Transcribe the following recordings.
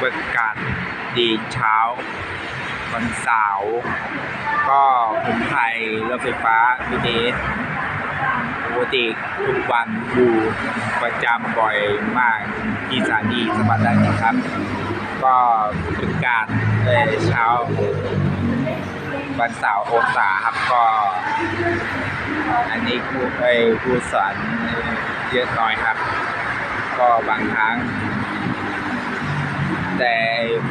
บริการดีเช้าวันเสาร์ก็ผมไทยรถไฟฟ้าบีเดสปกติทุกวันอยู่ประจำบ่อยมากที่สถานีสมบัติได้นะครับ ก็บริการในเช้าวันเสาร์โองศาครับก็ อันนี้ผู้ไอ้ผู้สอนเยอะน้อยครับ ก็บางครั้ง แต่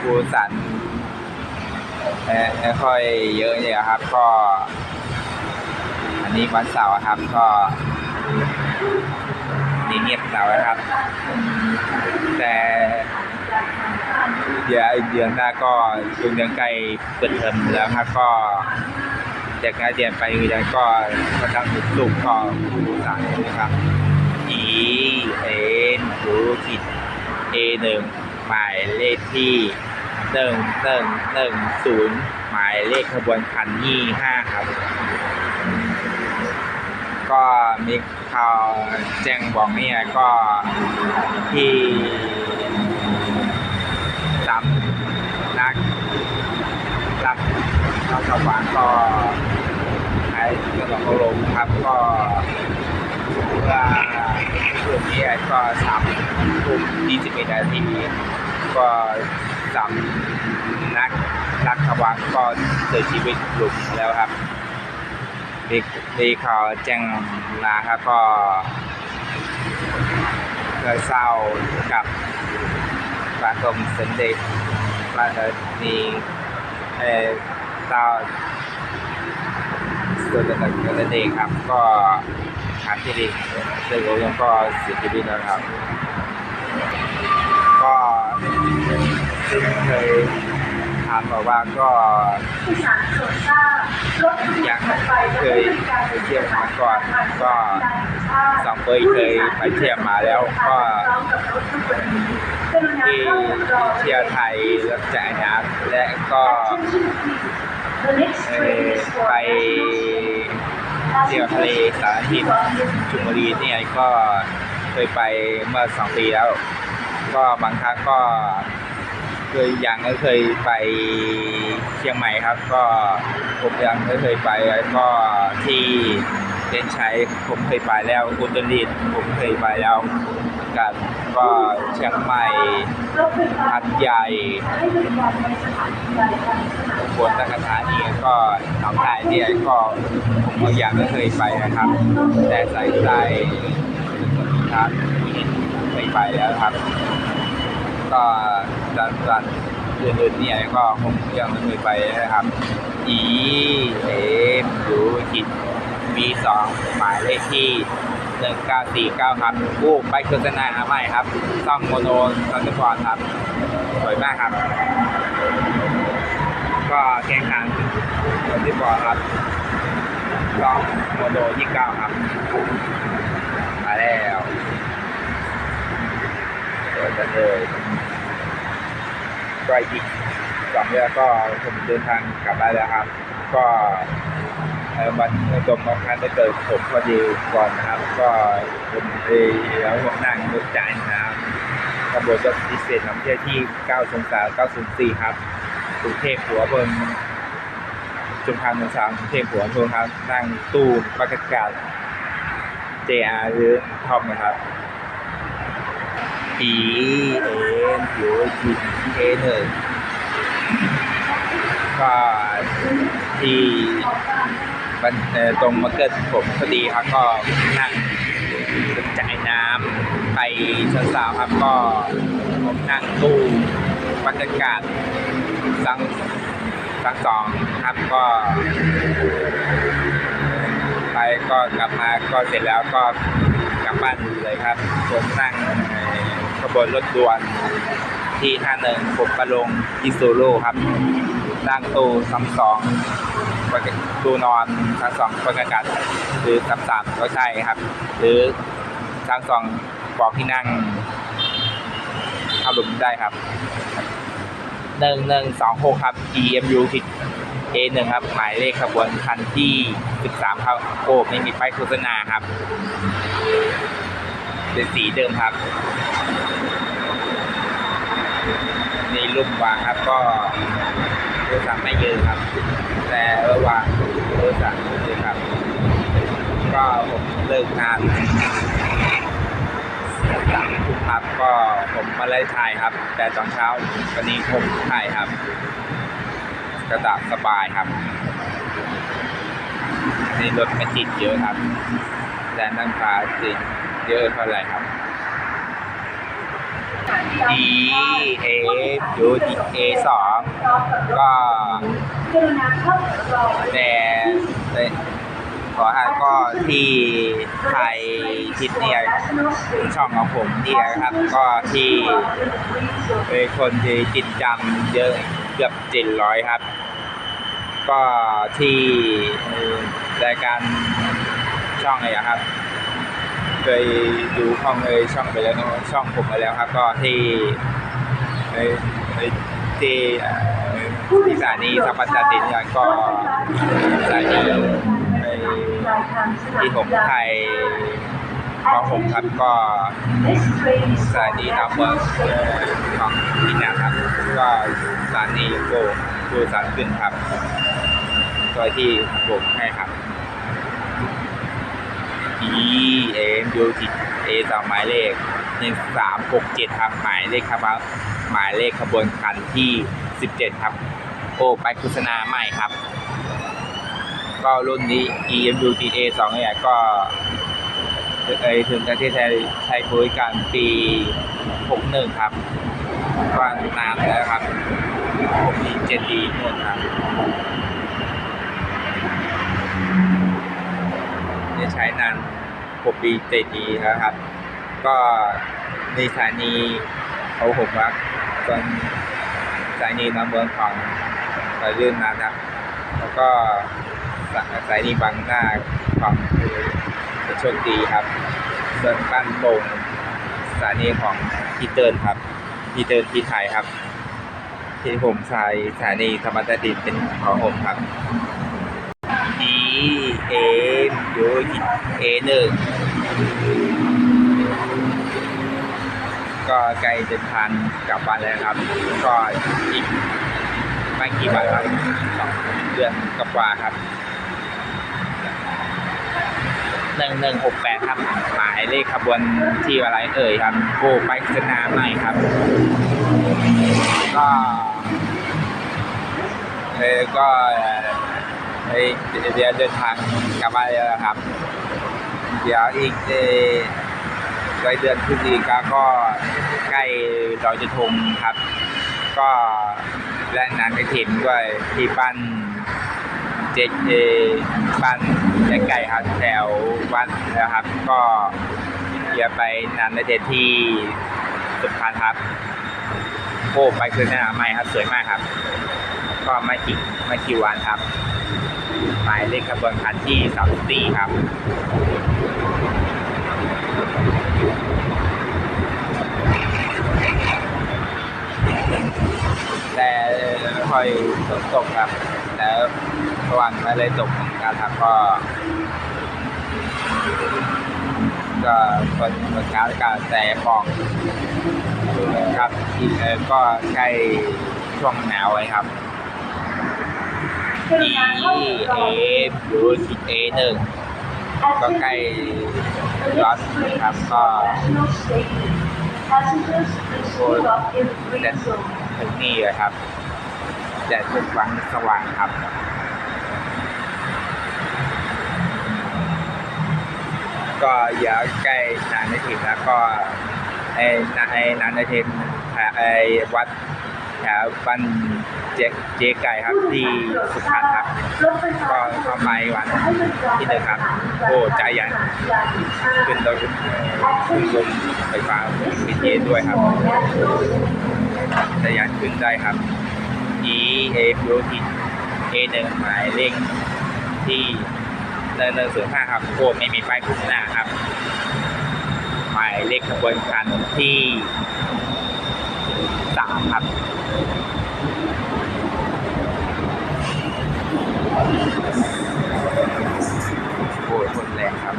ผู้สอนไม่ค่อยเยอะเนี่ยครับ ก็ อันนี้วันเสาร์ครับ ก็นี่เงียบเหงานะครับ แต่เดี๋ยวเดือนหน้าก็ช่วงเดือนใกล้เปิดเทอมแล้วครับก็จากการเรียนไปเรียนก็ก็ทำสุกก็ผู้สารนะครับ E N รูผิด A หนึ่ง หมายเลขที่หนึ่งหนึ่งหนึ่งศูนย์หมายเลขขบวนคันยี่ห้าครับ ก็มีข่าวแจ้งบอกเนี่ยก็ที่สามนักรักรัฐบาลก็ใช้กระดองอารมณ์ครับก็เมื่อ กลุ่มนี้ก็สามทุ่มยี่สิบเอ็ดนาทีก็สามนักรักขบาลก็เสียชีวิตหลุมแล้วครับมีมีข่าวแจ้งมาครับก็เคยเศร้ากับพระกรมสมเด็จพระนีเอ่อเศร้า ส่วนต่างๆนั่นเองครับ ก็ขาดที่ดินซึ่งผมก็เสียชีวิตแล้วครับ ก็ซึ่งเคยถามบอกว่าก็ผู้สารโปรดทราบรถที่ยังเคยไปเที่ยวมาก่อน ก็สองปีเคยไปเที่ยวมาแล้วก็ที่เที่ยวไทยรับจ่ายน้ำและก็ไป เที่ยวทะเลสารทิศชุมบุรีเนี่ยก็เคยไปเมื่อสองปีแล้ว ก็บางครั้งก็เคยยังไม่เคยไปเชียงใหม่ครับ ก็ผมยังไม่เคยไปแล้วก็ที่เดนชัยผมเคยไปแล้วอุตรดิตถ์ผมเคยไปแล้วกับ ก็เชียงใหม่หัดใหญ่อุบลราชธานีก็หนองคายเนี่ยก็ผมก็ยังไม่เคยไปนะครับ แต่ใส่ใจครับเคยไปแล้วครับ ก็จังหวัดอื่นๆเนี่ยก็คงยังไม่เคยไปนะครับ E A M U จิตมีสองหมายเลขที่ หนึ่งเก้าสี่เก้าครับกู้ไปโฆษณาใหม่ครับซ่องโมโนซันเตอร์บอลครับ สวยมากครับ ก็แข่งขันซันเตอร์บอลครับซ่องโมโนยี่เก้าครับ มาแล้วสวยจังเลยก็อีกสองเดือนก็ผมเดินทางกลับบ้านแล้วครับ ก็ วันตรงวันคันได้เกิดผมพอดีก่อนนะครับ ก็ผมไปแล้วผมนั่งรถจ่ายนะครับขบวนรถพิเศษนำเที่ยวที่ 903 904 ครับกรุงเทพหัวเบิงจุมพาเมืองสามกรุงเทพหัวเมืองครับนั่งตู้ประกาศ JR หรือทอมนะครับ E N U G A หนึ่งก็ที่ ตรงมาเกิดผมพอดีครับก็นั่งจ่ายน้ำไปชั้นสามครับก็ผมนั่งตู้บรรยากาศสังสังสองครับก็ ไปก็กลับมาก็เสร็จแล้วก็กลับบ้านเลยครับผมนั่งขบวนรถด่วนที่ท่าหนึ่งผมประลงอิซูรุครับนั่งตู้ซ้ำสอง ตู้นอนซ้ำสองบรรยากาศหรือซ้ำสามก็ใช่ครับ หรือซ้ำสองบอกที่นั่งเข้าหลุมได้ครับหนึ่งหนึ่งสองหกครับ EMU ผิด A หนึ่งครับ หมายเลขขบวนคันที่13ครับโอ้ไม่มีป้ายโฆษณาครับ เป็นสีเดิมครับลุ่มวางครับก็โทรศัพท์ไม่เยอะครับ แต่ระหว่างโทรศัท์เลยครับ ก็ผมเลิกงานสามทุ่มครับก็ผมมาเลยถ่ายครับ แต่ตอนเช้าวันนี้ผมถ่ายครับ กระดับสบายครับนี่รถไม่ติดเยอะครับแต่นั่งฟ้าติดเยอะเท่าไหร่ครับ D A U D A สองก็ แต่ขอให้ก็ที่ไทยทิศเนี่ยช่องของผมเนี่ยครับ ก็ที่เป็นคนที่ติดจำเยอะเกือบเจ็ดร้อยครับ ก็ที่รายการช่องอะไรครับ เคยดูช่องเลยช่องไปแล้วช่องผมไปแล้วครับ ก็ที่ในที่ ที่สถานีสัมพันธ์ตินเนี่ยก็สถานีในที่ผมไทยของผมครับก็สถานีนำเมืองของที่นาครับ ก็สถานีโกดูสารขึ้นครับตัวที่ผมให้ครับ E M U T A สองหมายเลขหนึ่งสามหกเจ็ดครับหมายเลขครับหมายเลขขบวนคันที่สิบเจ็ดครับ โอ้ไปโฆษณาใหม่ครับ ก็รุ่นนี้ E M U T A สองเนี่ยก็เอยถึงประเทศไทยใช้บริการปีหกหนึ่งครับก็นานแล้วครับผมมีเจ็ดดีนู่นครับได้ใช้นาน6ปีเจ็ดปีแล้วครับ ก็ในสถานีเขาผมรักจนสถานีนำเมืองของ สายเรื่นั้นครับแล้วก็สถานีบางหน้าของโชคดีครับส่วนบ้านโป่งสถานีของพีเติร์ครับพีเติร์นที่ไทยครับที่ผมใช้สถานีธรรมศาสตร์ดินเป็นของผมครับ D A U A หนึ่งก็ใกล้จะทานกลับบ้านแล้วครับ ก็อีก ม่กี่วันครับสองเดือนกว่าครับหนึ่งหนึ่งหกแปดครับ หมายเลขขบวนที่อะไรเอ่ยครับโอ้ไปสนามใหม่ครับ ก็เออก็เออเดี๋ยวเดินทางกลับมาแล้วครับ เดี๋ยวอีกเอ่อรายเดือนพฤศจิกาก็ใกล้ลอยกระทงครับ ก็ และงานกระถิ่นด้วยที่บ้นเจเอบ้นแม่ไก่ครับแถววัดนะครับ ก็เดี๋ยวไปงานกระถิ่นที่สุพรรณครับโอ้ไปคืนหน้าใหม่ครับสวยมากครับ ก็ไม่กี่ไม่กี่วันครับหมายเลขขบวนคันที่สามสี่ครับ แต่ค่อยฝนตกครับ แล้วเมื่อวันไม่เลยตกเหมือนกันครับก็ ก็ฝนฝนเช้ากันแต่ฟองครับที่ก็ใกล้ช่วงหนาวไว้ครับ E A U T A หนึ่งก็ใกล้ร้อนครับก็โอ้ ถึงนี่เลยครับแดดทุกวันสว่างครับก็อย่าใกล้นานไม่ถึงแล้วก็ไอ้นไอ้นานไม่ถึงไอ้วัดแถวบ้านเจ๊เจ๊ไก่ครับที่สุพรรณครับ ก็เข้าไปวันที่หนึ่งครับ โอ้ใจยันขึ้นรถขึ้นบนไฟฟ้าบีทีด้วยครับ ใจยันขึ้นได้ครับ E A P O T A หนึ่งหมายเลขที่เนินเนินศูนย์ห้าครับโอ้ไม่มีป้ายโฆษณาครับ หมายเลขขบวนคันที่สามครับโอ้ยคนแรงครับ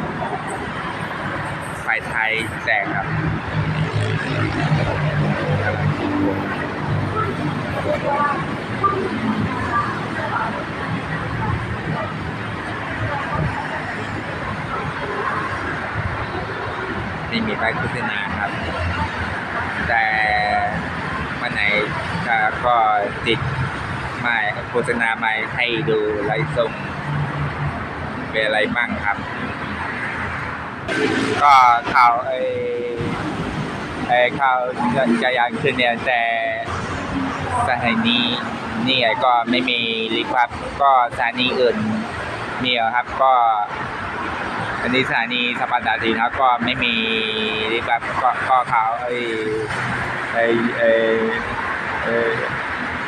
ไฟไทยแตกครับ โฆษณาครับ แต่วันไหนก็ก็ติดไม้โฆษณาไม้ให้ดูไลฟ์ส่งเป็นอะไรบ้างครับ ก็ข่าวไอ้ไอ้ข่าวจะจะยานขึ้นเนี่ยแต่สถานีนี่ก็ไม่มีลิฟต์ครับก็สถานีอื่นมีครับก็ อันนี้สถานีสปันดาสีครับก็ไม่มีลิฟต์ครับก็ก็ข่าไอ้ไอ้ไอ้ไอ้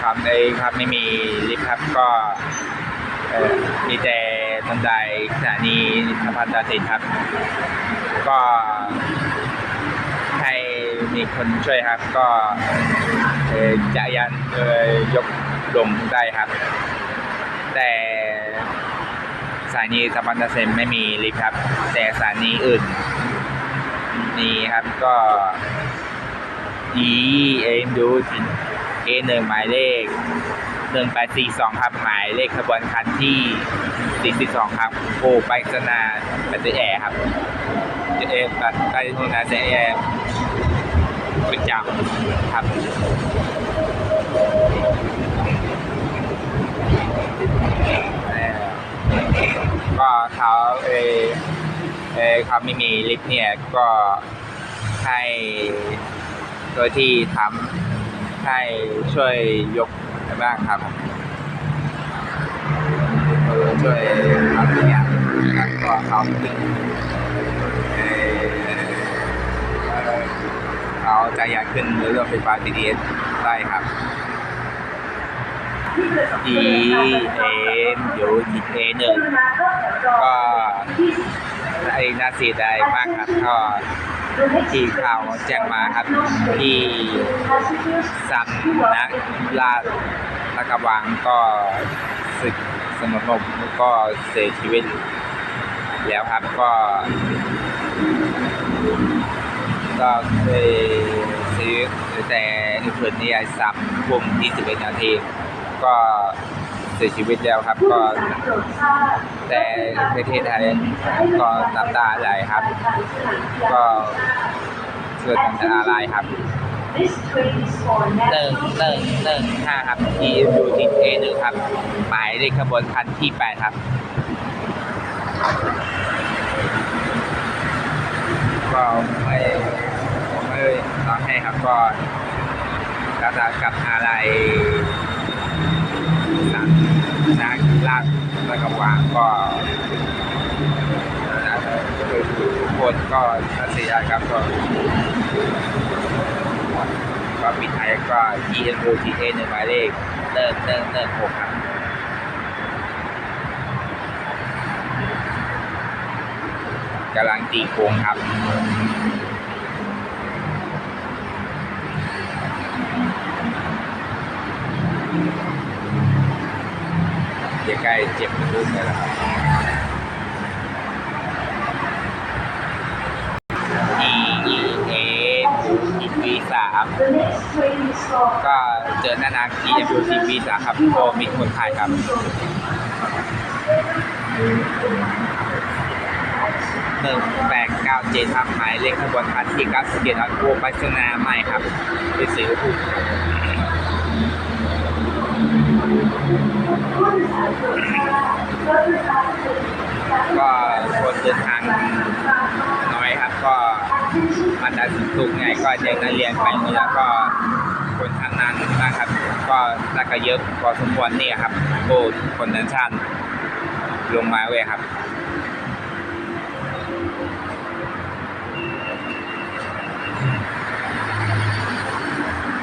คำไอ้ครับไม่มีลิฟต์ครับก็มีแต่บันไดสถานีสปันดาสีครับ ก็ให้มีคนช่วยครับก็จะยันเอ่อยกลงได้ครับ แต่ สถานีสปันดาเซนไม่มีลิฟต์ครับ แต่สถานีอื่นมีครับก็อีเอ็มดูเอหนึ่งหมายเลขหนึ่งแปดสี่สองครับหมายเลขขบวนคันที่สี่สิบสองครับโอไปสนาปฏิแอร์ครับเอปัดไปโนนาเซแอร์ประจำครับ ก็เขาเออเออเขาไม่มีลิฟต์เนี่ยก็ให้ตัวที่ทำให้ช่วยยกบ้างครับช่วยทำตัวอย่างก็เขาถึงเออเขาจะอยากขึ้นเรือไฟฟ้า BTS ได้ครับ ที่ E N อยู่ที่ A หนึ่งก็ไอ้นาสียดายมากครับก็ที่ข่าวแจ้งมาครับที่สำนักราชตะกวังก็ศึกสมรบก็เสียชีวิต แล้วครับก็ก็เคยซื้อแต่อื่นๆเนี่ยสามทุ่มยี่สิบเอ็ดนาที ก็เสียชีวิตแล้วครับ ก็ แต่ประเทศไทยก็น้ำตาไหลครับ ก็เกิดน้ำตาไหลครับหนึ่งหนึ่งหนึ่งห้าครับที่อยู่ที่เอหนึ่งครับ หมายเลขขบวนคันที่แปดครับ ก็ไม่ไม่ร้องให้ครับก็รักษากับอะไร กสักลากแล้วก็วางก็คือทุกคนก็ทัศยครับก็ก็ปิดท้ายก็ E N O T A หนึ่งหมายเลขเนิ่งเนิ่งเนิ่งหกครับกำลังตีโค้งครับ ใกล้เจ็บรุ่นเลยแล้วครับปีสามก็เจอหน้านาง E W T V สามครับโอมีคนถ่ายครับหนึ่งแปดเก้าเจ็ดครับหมายเลขขบวนคันที่เก้าสิบเจ็ดครับโอปัชนาใหม่ครับไปซื้อถู ก็คนเดินทางน้อยครับ ก็มาจากสุทุกไงก็เด็กนักเรียนไปนี่แล้วก็คนทางนั้นนะครับ ก็น่าจะเยอะพอสมควรนี่ครับโอ้คนนั้นชันลงมาเว้ยครับ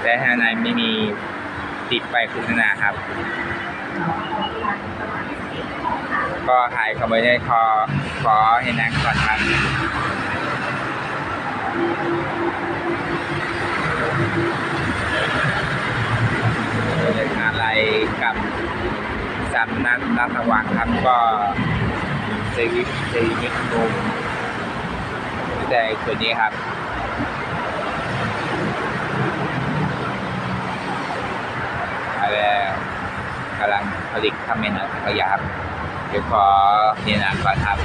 แต่ข้างในไม่มีติดไปโฆษณาครับ ก็หายข้าไปได้ขอขอให้นักก่อนครับอะไรกับสำนักรัฐวังครับก็ซกิเซกิโกมแต่คนนี้ครับอะไรกำลัง ผลิตทำเมนูขยะครับเดี๋ยวขอเนี่ยนะก่อนครับ